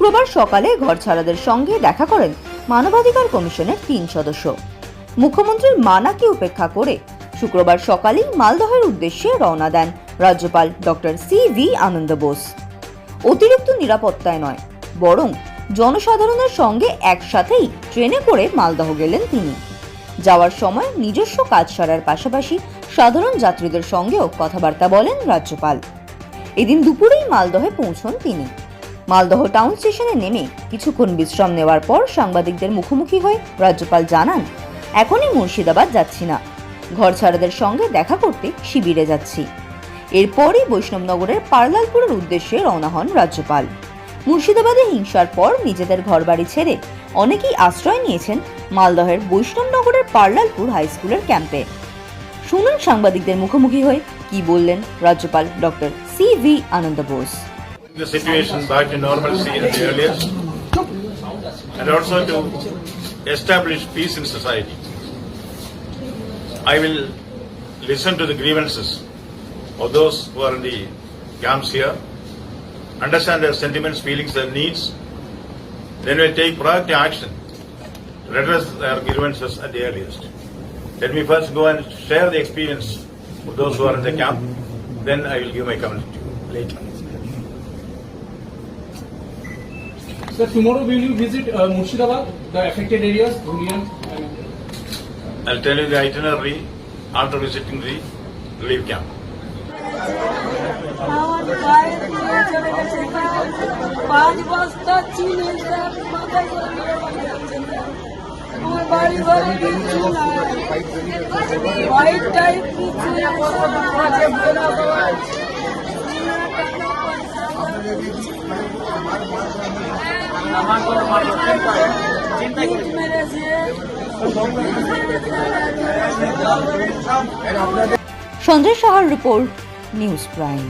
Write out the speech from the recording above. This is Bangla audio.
শুক্রবার সকালে ঘর ছাড়াদের সঙ্গে দেখা করেন মানবাধিকার কমিশনের তিন সদস্য। মুখ্যমন্ত্রীর মানাকে উপেক্ষা করে শুক্রবার সকালেই মালদহের উদ্দেশ্যে রওনা দেন রাজ্যপাল doctor C V Ananda Bose. অতিরিক্ত নিরাপত্তায় নয়, বরং জনসাধারণের সঙ্গে একসাথেই ট্রেনে করে মালদহ গেলেন তিনি। যাওয়ার সময় নিজস্ব কাজ সারার পাশাপাশি সাধারণ যাত্রীদের সঙ্গেও কথাবার্তা বলেন রাজ্যপাল। এদিন দুপুরেই মালদহে পৌঁছন তিনি। মালদহ টাউন স্টেশনে নেমে কিছুক্ষণ বিশ্রাম নেওয়ার পর সাংবাদিকদের মুখোমুখি হয়ে রাজ্যপাল জানান, এখনই মুর্শিদাবাদ যাচ্ছি না। ঘর ছাড়াদের সঙ্গে দেখা করতে শিবিরে যাচ্ছি। এরপরই বৈষ্ণবনগরের পার্লালপুরের উদ্দেশ্যে রওনা হন রাজ্যপাল। মুর্শিদাবাদে হিংসার পর নিজেদের ঘরবাড়ি ছেড়ে অনেকেই আশ্রয় নিয়েছেন মালদহের বৈষ্ণবনগরের পার্লালপুর হাই স্কুলের ক্যাম্পে। শুনুন সাংবাদিকদের মুখোমুখি হয়ে কি বললেন রাজ্যপাল doctor C V Ananda Bose. The situation back to normalcy at the earliest, and also to establish peace in society. I will listen to the grievances of those who are in the camps here, understand their sentiments, feelings, their needs, then we'll take proactive action to redress their grievances at the earliest. Let me first go and share the experience of those who are in the camp, then I will give my comment to you later. Sir, tomorrow will you visit uh, Murshidabad, the affected areas, Dhunian? and- I'll tell you the itinerary after visiting the relief camp. আমার পায়ের দিয়ে চলে গেছে পাঁচ বস্তা চিনি সব মাথায় করে নিয়ে আমার বাড়ি ঘরে কিচ্ছু নাই হোয়াইট টাইপ কিছু নাই, সব মেরেছে সঞ্জয় সাহার রিপোর্ট নিউজ প্রাইম